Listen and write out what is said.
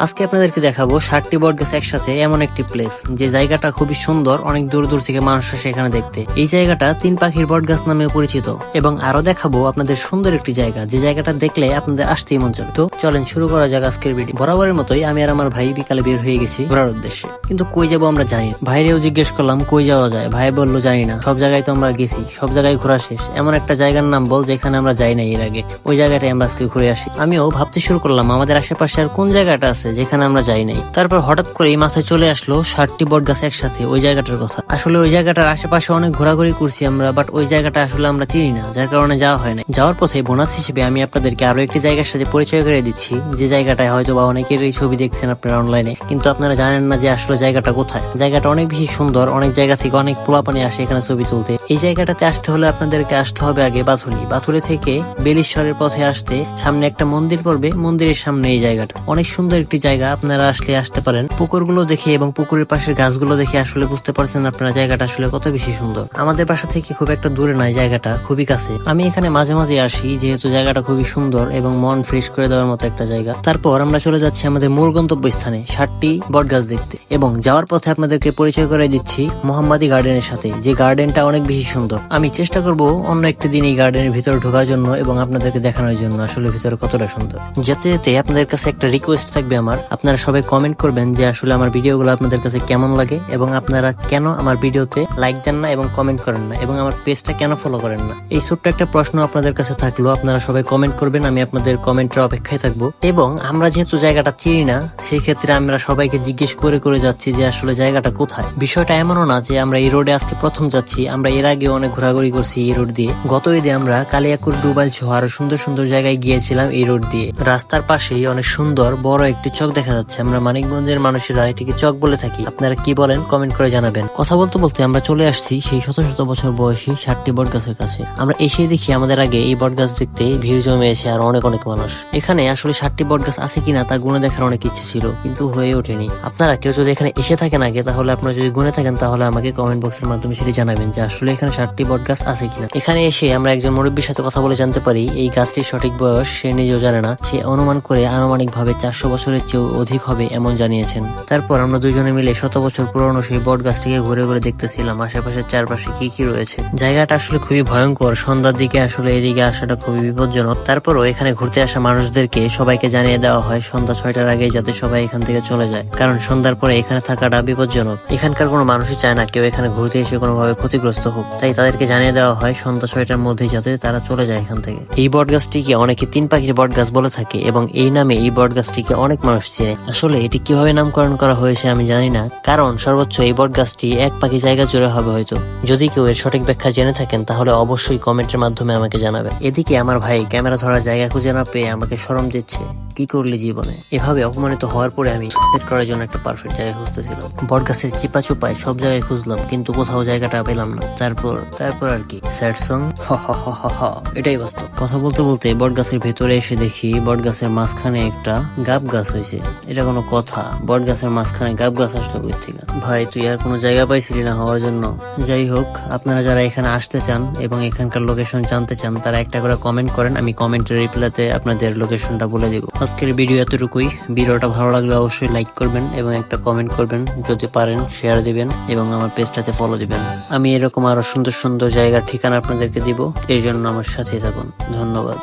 আজকে আপনাদেরকে দেখাবো ষাটটি বট গাছ একসাথে এমন একটি প্লেস যে জায়গাটা খুবই সুন্দর, অনেক দূর দূর থেকে মানুষ আসে এখানে দেখতে। এই জায়গাটা তিন পাখির বট গাছ নামে পরিচিত। এবং আরও দেখাবো আপনাদের সুন্দর একটি জায়গা। যে জায়গাটা দেখলে আপনাদের আসতেই মন চাবে। তো চলেন শুরু করা যাক আজকের ভিডিও বরাবরের মতোই আমি আর আমার ভাই বিকালে বের হয়ে গেছি ঘোরার উদ্দেশ্যে। কিন্তু কই যাব আমরা জানি। ভাইরেও জিজ্ঞেস করলাম, কই যাওয়া যায়? ভাই বলল, জানি না। সব জায়গায় তো আমরা গেছি। সব জায়গায় ঘোরা শেষ। এমন একটা জায়গার নাম বল যেখানে আমরা যাই না এর আগে। ওই জায়গাটায় আমরা আজকে ঘুরে আসি। আমিও ভাবতে শুরু করলাম, আমাদের আশেপাশে আর কোন জায়গাটা আছে? যেখানে আমরা যাই নাই। তারপর হঠাৎ করেই মাথায় চলে আসলো ষাটটি বট গাছ একসাথে, ওই জায়গাটার কথা। আসলে ওই জায়গাটার আশেপাশে অনেক ঘোরাঘুরি করছি আমরা বাট ওই জায়গাটা আসলে আমরা চিনি না, যার কারণে যাওয়া হয় না যাওয়ার পথে বোনাস হিসেবে আমি আপনাদেরকে আরও একটি জায়গার সাথে পরিচয় করে দিচ্ছি, যে জায়গাটায় হয়তো বা অনেকেরই ছবি দেখছেন আপনারা অনলাইনে। কিন্তু আপনারা জানেন না যে আসলে জায়গাটা কোথায়। জায়গাটা অনেক বেশি সুন্দর, অনেক জায়গা থেকে অনেক পোলাপানি আসে এখানে ছবি তুলতে। এই জায়গাটাতে আসতে হলে আপনাদেরকে আসতে হবে আগে বাথুলি বাথুলি থেকে বেলিশ্বরের পথে আসতে সামনে একটা মন্দির পড়বে, মন্দিরের সামনে এই জায়গাটা। অনেক সুন্দর একটি জায়গা আপনারা আসলে আসতে পারেন। পুকুরগুলো দেখে এবং পুকুরের পাশের গাছগুলো দেখে আসলে বুঝতে পারছেন আপনারা জায়গাটা আসলে কত বেশি সুন্দর। আমাদের বাসা থেকে খুব একটা দূরে নয় জায়গাটা, খুবই কাছে। আমি এখানে মাঝে মাঝে আসি, যেহেতু জায়গাটা খুবই সুন্দর এবং মন ফ্রেশ করে দেওয়ার মতো একটা জায়গা। তারপর আমরা চলে যাচ্ছি আমাদের মূল গন্তব্য স্থানে ষাটটি বট গাছ দেখতে। এবং যাওয়ার পথে আপনাদেরকে পরিচয় করে দিচ্ছি মোহাম্মদী গার্ডেনের সাথে, যে গার্ডেনটা অনেক বেশি সুন্দর। আমি চেষ্টা করব অন্য একটি দিন এই গার্ডেনের ভিতরে ঢোকার জন্য এবং আপনাদেরকে দেখানোর জন্য আসলে ভিতরে কতটা সুন্দর। যেতে যেতে আপনাদের কাছে একটা রিকোয়েস্ট থাকবে আমার, আপনারা সবাই কমেন্ট করবেন যে আসলে আমার ভিডিওগুলো আপনাদের কাছে কেমন লাগে এবং আপনারা কেন আমার ভিডিওতে লাইক দেন না এবং কমেন্ট করেন না এবং আমার পেজটা কেন ফলো করেন না? এই ছোট্ট একটা প্রশ্ন আপনাদের কাছে থাকল, আপনারা সবাই কমেন্ট করবেন, আমি আপনাদের কমেন্টের অপেক্ষায় থাকব। এবং আমরা যেহেতু জায়গাটা চিনি না, সেই ক্ষেত্রে আমরা সবাইকে জিজ্ঞেস করে করে যাচ্ছি যে আসলে জায়গাটা কোথায়? বিষয়টা এমনও না যে আমরা এই রোডে আজকে প্রথম যাচ্ছি, আমরা এর আগে অনেক ঘোরাঘুরি করছি এই রোড দিয়ে। গত ঈদে আমরা কালিয়াকুর ডুবাইল সহ আরও সুন্দর সুন্দর জায়গায় গিয়েছিলাম এই রোড দিয়ে। রাস্তার পাশেই অনেক সুন্দর, বড় একটি চক দেখা যাচ্ছে। আমরা মানিকগঞ্জের মানুষেরা এটিকে চক বলে থাকি। আপনারা কি বলেন কমেন্ট করে জানাবেন। কথা বলতে বলতে আমরা চলে আসছি সেই শত শত বছর বয়সী ষাটটি বট গাছের কাছে। আমরা এসে দেখি আমাদের আগে এই বট গাছ দেখতে ভিড় জমে এসে আর অনেক অনেক মানুষ। এখানে আসলে ষাটটি বট গাছ আছে কিনা তা গুনে দেখার অনেক ইচ্ছে ছিল, কিন্তু হয়ে ওঠেনি। আপনারা কেউ যদি এখানে এসে থাকেন আগে, তাহলে আপনারা যদি গুনে থাকেন, তাহলে আমাকে কমেন্ট বক্সের মাধ্যমে সেটি জানাবেন যে আসলে এখানে ষাটটি বট গাছ আছে কিনা। এখানে এসে আমরা একজন মুরব্বীর সাথে কথা বলে জানতে পারি, এই গাছটির সঠিক বয়স সে নিজেও জানে না। সে অনুমান করে আনুমানিক ভাবে চারশো বছরের চেয়েও অধিক হবে এমন জানিয়েছেন। তারপর আমরা দুজনে মিলে শত বছর পুরনো সেই বট গাছটিকে ঘুরে ঘুরে দেখতেছিলাম, আশেপাশের চারপাশে কি কি রয়েছে। জায়গাটা আসলে খুবই ভয়ঙ্কর, সন্ধ্যার দিকে আসলে এদিকে আসাটা খুবই বিপজ্জনক। তারপরও এখানে ঘুরতে আসা মানুষদেরকে সবাইকে জানিয়ে দেওয়া হয়, সন্ধ্যা ছয়টার আগে যাতে সবাই এখান থেকে চলে যায়। কারণ সন্ধ্যার পরে এখানে থাকাটা বিপজ্জনক। এখানকার কোনো মানুষই চায় না কেউ এখানে ঘুরতে এসে কোনোভাবে ক্ষতিগ্রস্ত হোক। তাই তাদেরকে জানিয়ে দেওয়া হয়, সন্ধ্যা ছয়টার মধ্যেই যাতে তারা চলে যায় এখান থেকে। এই বট গাছটিকে অনেকে তিন পাখির বট গাছ বলে থাকে এবং এই নামে এই বট গাছটিকে অনেক চেনে আসলে এটি কীভাবে নামকরণ করা হয়েছে আমি জানি না, কারণ সর্বোচ্চ এই বট গাছটি এক পাখি জায়গা জুড়ে হবে হয়তো। যদি কেউ এর সঠিক ব্যাখ্যা জেনে থাকেন, তাহলে অবশ্যই কমেন্টের মাধ্যমে আমাকে জানাবেন। এদিকে আমার ভাই ক্যামেরা ধরার জায়গা খুঁজে না পেয়ে আমাকে সরম দিচ্ছে। কি করলি জীবনে? এভাবে অপমানিত হওয়ার পরে আমি করার জন্য একটা পারফেক্ট জায়গা খুঁজতেছিলাম। বট গাছের চিপা চুপায় সব জায়গায় খুঁজলাম, কিন্তু কোথাও জায়গাটা পেলাম না। তারপর তারপর আর কি? স্যাড সং এটাই বাস্তব। কথা বলতে বলতে বট গাছের ভেতরে এসে দেখি বট গাছের মাঝখানে একটা গাব গাছ হয়েছে। এটা কোনো কথা। বট গাছের মাঝখানে গাব গাছ আসলো কই থেকে? ভাই, তুই আর কোনো জায়গা পাইছিলি না হওয়ার জন্য? যাই হোক, আপনারা যারা এখানে আসতে চান এবং এখানকার লোকেশন জানতে চান, তারা একটা করে কমেন্ট করেন, আমি কমেন্টের রিপ্লাইতে আপনাদের লোকেশনটা বলে দিব। আজকের ভিডিও এতটুকুই। ভিডিওটা ভালো লাগলে অবশ্যই লাইক করবেন এবং একটা কমেন্ট করবেন। যদি পারেন শেয়ার দিবেন এবং আমার পেজটাতে ফলো দিবেন। আমি এরকম আরও সুন্দর সুন্দর জায়গার ঠিকানা আপনাদেরকে দিব। এই জন্য আমার সাথে থাকুন। ধন্যবাদ।